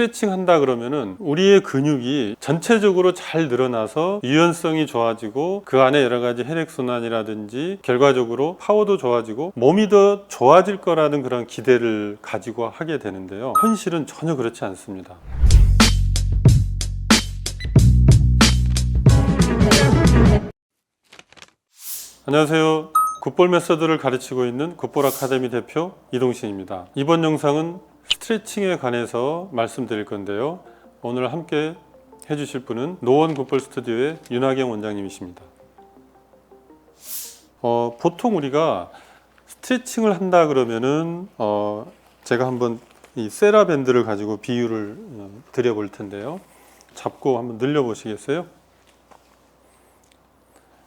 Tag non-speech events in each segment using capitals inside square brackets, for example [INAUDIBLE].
스트레칭 한다 그러면은 우리의 근육이 전체적으로 잘 늘어나서 유연성이 좋아지고 그 안에 여러 가지 혈액순환이라든지 결과적으로 파워도 좋아지고 몸이 더 좋아질 거라는 그런 기대를 가지고 하게 되는데요. 현실은 전혀 그렇지 않습니다. 안녕하세요. 굿볼 메서드를 가르치고 있는 굿볼 아카데미 대표 이동신입니다. 이번 영상은 스트레칭에 관해서 말씀드릴 건데요. 오늘 함께 해주실 분은 노원 굿볼 스튜디오의 윤하경 원장님이십니다. 어, 보통 우리가 스트레칭을 한다 그러면은 어, 제가 한번 이 세라 밴드를 가지고 비유를 어, 드려볼 텐데요. 잡고 한번 늘려 보시겠어요?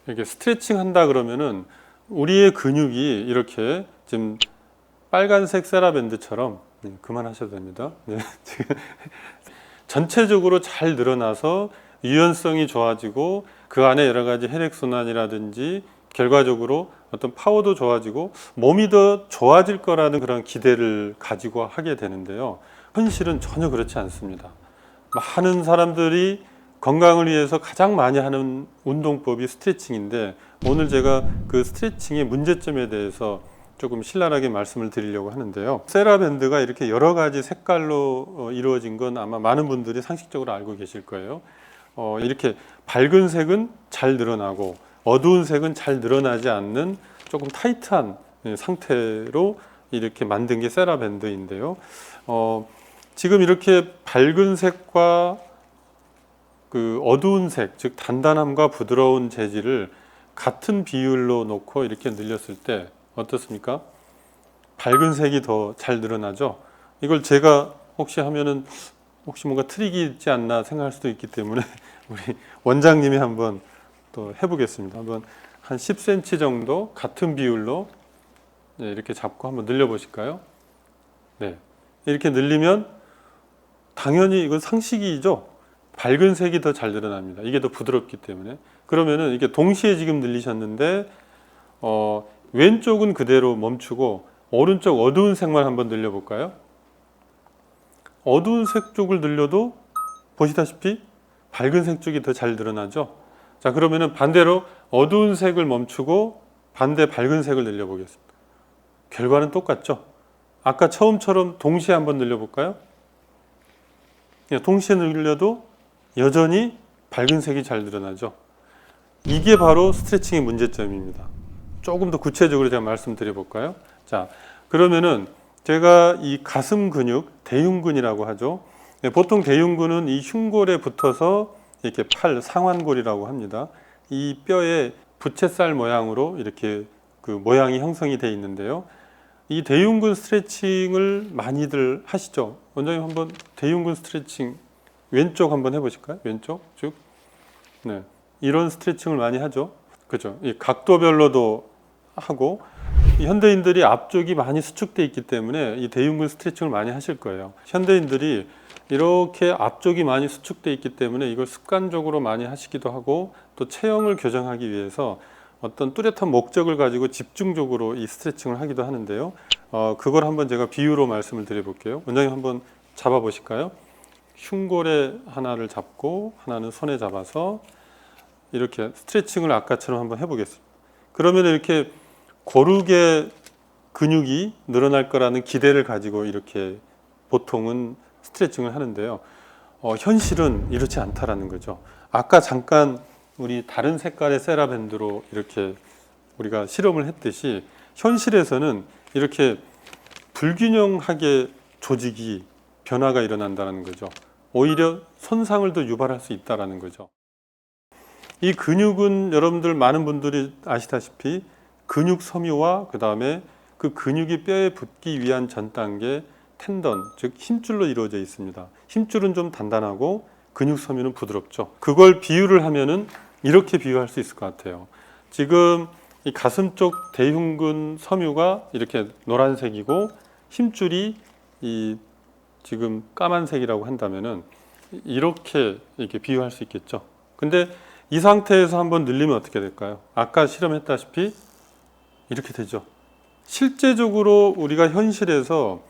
이렇게 스트레칭 한다 그러면은 우리의 근육이 이렇게 지금 빨간색 세라밴드처럼 네, 그만하셔도 됩니다. 네, 지금 [LAUGHS] 전체적으로 잘 늘어나서 유연성이 좋아지고 그 안에 여러 가지 혈액 순환이라든지 결과적으로 어떤 파워도 좋아지고 몸이 더 좋아질 거라는 그런 기대를 가지고 하게 되는데요. 현실은 전혀 그렇지 않습니다. 많은 사람들이 건강을 위해서 가장 많이 하는 운동법이 스트레칭인데 오늘 제가 그 스트레칭의 문제점에 대해서 조금 신랄하게 말씀을 드리려고 하는데요. 세라밴드가 이렇게 여러 가지 색깔로 어, 이루어진 건 아마 많은 분들이 상식적으로 알고 계실 거예요. 어, 이렇게 밝은 색은 잘 늘어나고 어두운 색은 잘 늘어나지 않는 조금 타이트한 예, 상태로 이렇게 만든 게 세라밴드인데요. 어, 지금 이렇게 밝은 색과 그 어두운 색, 즉 단단함과 부드러운 재질을 같은 비율로 놓고 이렇게 늘렸을 때 어떻습니까? 밝은 색이 더 잘 늘어나죠. 이걸 제가 혹시 하면은 혹시 뭔가 트릭이 있지 않나 생각할 수도 있기 때문에 [LAUGHS] 우리 원장님이 한번 또 해보겠습니다. 한번 한 10cm 정도 같은 비율로 네, 이렇게 잡고 한번 늘려 보실까요? 네, 이렇게 늘리면 당연히 이건 상식이죠. 밝은 색이 더 잘 늘어납니다. 이게 더 부드럽기 때문에. 그러면은 이게 동시에 지금 늘리셨는데 어, 왼쪽은 그대로 멈추고 오른쪽 어두운 색만 한번 늘려볼까요? 어두운 색 쪽을 늘려도 보시다시피 밝은 색 쪽이 더잘 늘어나죠. 자 그러면은 반대로 어두운 색을 멈추고 반대 밝은 색을 늘려보겠습니다. 결과는 똑같죠. 아까 처음처럼 동시에 한번 늘려볼까요? 예, 동시에 늘려도 여전히 밝은 색이 잘 늘어나죠. 이게 바로 스트레칭의 문제점입니다. 조금 더 구체적으로 제가 말씀드려 볼까요? 자, 그러면은 제가 이 가슴 근육, 대흉근이라고 하죠. 네, 보통 대흉근은 이 흉골에 붙어서 이렇게 팔 상완골이라고 합니다. 이 뼈에 부채살 모양으로 이렇게 그 모양이 형성이 돼 있는데요. 이 대흉근 스트레칭을 많이들 하시죠. 원장님 한번 대흉근 스트레칭 왼쪽 한번 해보실까요? 왼쪽 쭉. 네, 이런 스트레칭을 많이 하죠. 그죠? 이 각도별로도 하고 이 현대인들이 앞쪽이 많이 수축돼 있기 때문에 이 대흉근 스트레칭을 많이 하실 거예요. 현대인들이 이렇게 앞쪽이 많이 수축돼 있기 때문에 이걸 습관적으로 많이 하시기도 하고 또 체형을 교정하기 위해서 어떤 뚜렷한 목적을 가지고 집중적으로 이 스트레칭을 하기도 하는데요. 어, 그걸 한번 제가 비유로 말씀을 드려볼게요. 원장님 한번 잡아 보실까요? 흉골에 하나를 잡고 하나는 손에 잡아서 이렇게 스트레칭을 아까처럼 한번 해보겠습니다. 그러면 이렇게 고르게 근육이 늘어날 거라는 기대를 가지고 이렇게 보통은 스트레칭을 하는데요. 어, 현실은 이렇지 않다라는 거죠. 아까 잠깐 우리 다른 색깔의 세라밴드로 이렇게 우리가 실험을 했듯이 현실에서는 이렇게 불균형하게 조직이 변화가 일어난다는 거죠. 오히려 손상을 더 유발할 수 있다라는 거죠. 이 근육은 여러분들 많은 분들이 아시다시피 근육 섬유와 그 다음에 그 근육이 뼈에 붙기 위한 전 단계 텐던 즉 힘줄로 이루어져 있습니다. 힘줄은 좀 단단하고 근육 섬유는 부드럽죠. 그걸 비유를 하면은 이렇게 비유할 수 있을 것 같아요. 지금 이 가슴 쪽 대흉근 섬유가 이렇게 노란색이고 힘줄이 이 지금 까만색이라고 한다면은 이렇게 이렇게 비유할 수 있겠죠. 근데 이 상태에서 한번 늘리면 어떻게 될까요? 아까 실험했다시피 이렇게 되죠. 실제적으로 우리가 현실에서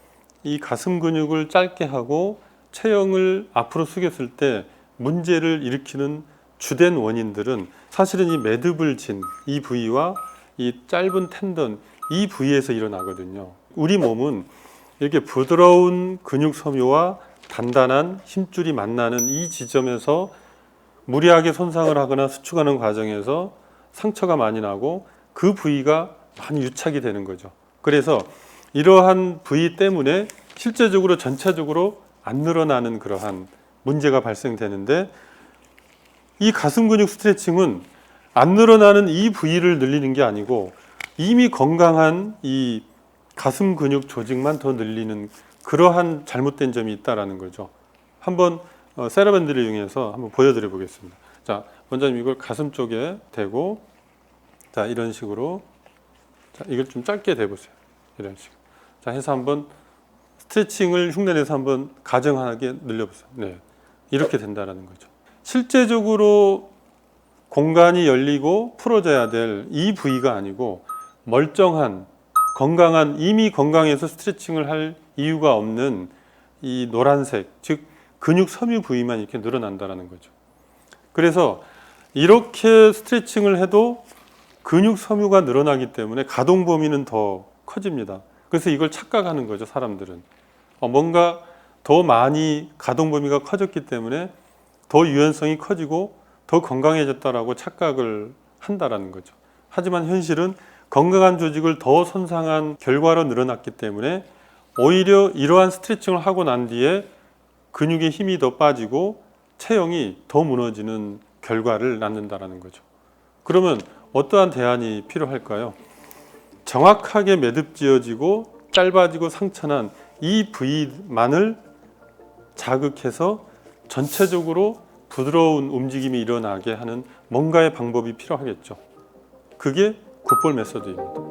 이 가슴 근육을 짧게 하고 체형을 앞으로 숙였을 때 문제를 일으키는 주된 원인들은 사실은 이 매듭을 진 이 부위와 이 짧은 텐던 이 부위에서 일어나거든요. 우리 몸은 이렇게 부드러운 근육 섬유와 단단한 힘줄이 만나는 이 지점에서 무리하게 손상을 하거나 수축하는 과정에서 상처가 많이 나고 그 부위가 많이 유착이 되는 거죠. 그래서 이러한 부위 때문에 실제적으로 전체적으로 안 늘어나는 그러한 문제가 발생되는데 이 가슴 근육 스트레칭은 안 늘어나는 이 부위를 늘리는 게 아니고 이미 건강한 이 가슴 근육 조직만 더 늘리는 그러한 잘못된 점이 있다라는 거죠. 한번 어, 세라밴드를 이용해서 한번 보여드려 보겠습니다. 자, 원장님 이걸 가슴 쪽에 대고 자 이런 식으로 자 이걸 좀 짧게 대보세요. 이런 식으로 자 해서 한번 스트레칭을 흉내내서 한번 가정하게 늘려보세요. 네, 이렇게 된다라는 거죠. 실제적으로 공간이 열리고 풀어져야 될 이 부위가 아니고 멀쩡한 건강한 이미 건강해서 스트레칭을 할 이유가 없는 이 노란색 즉 근육 섬유 부위만 이렇게 늘어난다라는 거죠. 그래서 이렇게 스트레칭을 해도 근육 섬유가 늘어나기 때문에 가동 범위는 더 커집니다. 그래서 이걸 착각하는 거죠, 사람들은. 어, 뭔가 더 많이 가동 범위가 커졌기 때문에 더 유연성이 커지고 더 건강해졌다라고 착각을 한다라는 거죠. 하지만 현실은 건강한 조직을 더 손상한 결과로 늘어났기 때문에 오히려 이러한 스트레칭을 하고 난 뒤에 근육의 힘이 더 빠지고 체형이 더 무너지는 결과를 낳는다라는 거죠. 그러면 어떠한 대안이 필요할까요? 정확하게 매듭 지어지고 짧아지고 상처난 이 부위만을 자극해서 전체적으로 부드러운 움직임이 일어나게 하는 뭔가의 방법이 필요하겠죠. 그게 굿볼 메서드입니다.